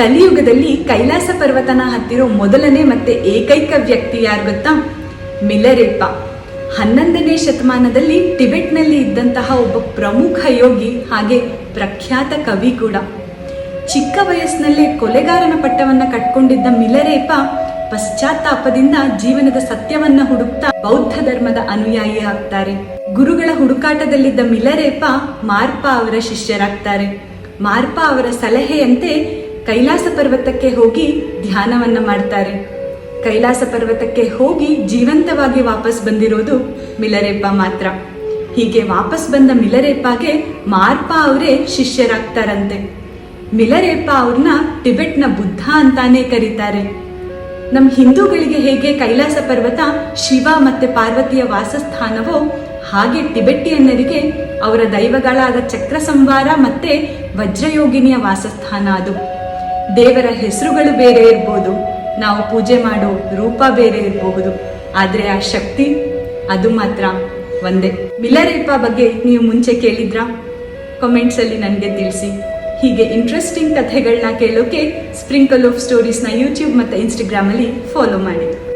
ಕಲಿಯುಗದಲ್ಲಿ ಕೈಲಾಸ ಪರ್ವತನ ಹತ್ತಿರೋ ಮೊದಲನೇ ಮತ್ತೆ ಏಕೈಕ ವ್ಯಕ್ತಿ ಯಾರು ಗೊತ್ತಾ? ಮಿಲರೆಪ್ಪ. ಹನ್ನೊಂದನೇ ಶತಮಾನದಲ್ಲಿ ಟಿಬೆಟ್ನಲ್ಲಿ ಇದ್ದಂತಹ ಒಬ್ಬ ಪ್ರಮುಖ ಯೋಗಿ ಹಾಗೆ ಪ್ರಖ್ಯಾತ ಕವಿ ಕೂಡ. ಚಿಕ್ಕ ವಯಸ್ಸಿನಲ್ಲೇ ಕೊಲೆಗಾರನ ಪಟ್ಟವನ್ನ ಕಟ್ಕೊಂಡಿದ್ದ ಮಿಲರೇಪ ಪಶ್ಚಾತ್ತಾಪದಿಂದ ಜೀವನದ ಸತ್ಯವನ್ನ ಹುಡುಕ್ತಾ ಬೌದ್ಧ ಧರ್ಮದ ಅನುಯಾಯಿ ಆಗ್ತಾರೆ. ಗುರುಗಳ ಹುಡುಕಾಟದಲ್ಲಿದ್ದ ಮಿಲರೇಪ ಮಾರ್ಪ ಅವರ ಶಿಷ್ಯರಾಗ್ತಾರೆ. ಮಾರ್ಪ ಅವರ ಸಲಹೆಯಂತೆ ಕೈಲಾಸ ಪರ್ವತಕ್ಕೆ ಹೋಗಿ ಧ್ಯಾನವನ್ನ ಮಾಡ್ತಾರೆ. ಕೈಲಾಸ ಪರ್ವತಕ್ಕೆ ಹೋಗಿ ಜೀವಂತವಾಗಿ ವಾಪಸ್ ಬಂದಿರೋದು ಮಿಲರೇಪ ಮಾತ್ರ. ಹೀಗೆ ವಾಪಸ್ ಬಂದ ಮಿಲರೇಪಾಗೆ ಮಾರ್ಪ ಅವರೇ ಶಿಷ್ಯರಾಗ್ತಾರಂತೆ. ಮಿಲರೇಪ ಅವ್ರನ್ನ ಟಿಬೆಟ್ನ ಬುದ್ಧ ಅಂತಾನೆ ಕರೀತಾರೆ. ನಮ್ಮ ಹಿಂದೂಗಳಿಗೆ ಹೇಗೆ ಕೈಲಾಸ ಪರ್ವತ, ಶಿವ ಮತ್ತೆ ಪಾರ್ವತಿಯ ವಾಸಸ್ಥಾನವೋ ಹಾಗೆ ಟಿಬೆಟ್ಟಿಯನ್ನರಿಗೆ ಅವರ ದೈವಗಳಾದ ಚಕ್ರ ಸಂವಾರ ಮತ್ತೆ ವಜ್ರಯೋಗಿನಿಯ ವಾಸಸ್ಥಾನ ಅದು. ದೇವರ ಹೆಸರುಗಳು ಬೇರೆ ಇರ್ಬೋದು. ನಾವು ಪೂಜೆ ಮಾಡೋ ರೂಪ ಬೇರೆ ಇರಬಹುದು ಆದರೆ ಆ ಶಕ್ತಿ, ಅದು ಮಾತ್ರ ಒಂದೇ. ಮಿಲರೇಪ ಬಗ್ಗೆ ನೀವು ಮುಂಚೆ ಕೇಳಿದ್ರಾ? ಕಮೆಂಟ್ಸಲ್ಲಿ ನನಗೆ ತಿಳಿಸಿ. ಹೀಗೆ ಇಂಟ್ರೆಸ್ಟಿಂಗ್ ಕಥೆಗಳನ್ನ ಕೇಳೋಕೆ ಸ್ಪ್ರಿಂಕಲ್ ಆಫ್ ಸ್ಟೋರೀಸ್ನ ಯೂಟ್ಯೂಬ್ ಮತ್ತು ಇನ್ಸ್ಟಾಗ್ರಾಮಲ್ಲಿ ಫಾಲೋ ಮಾಡಿ.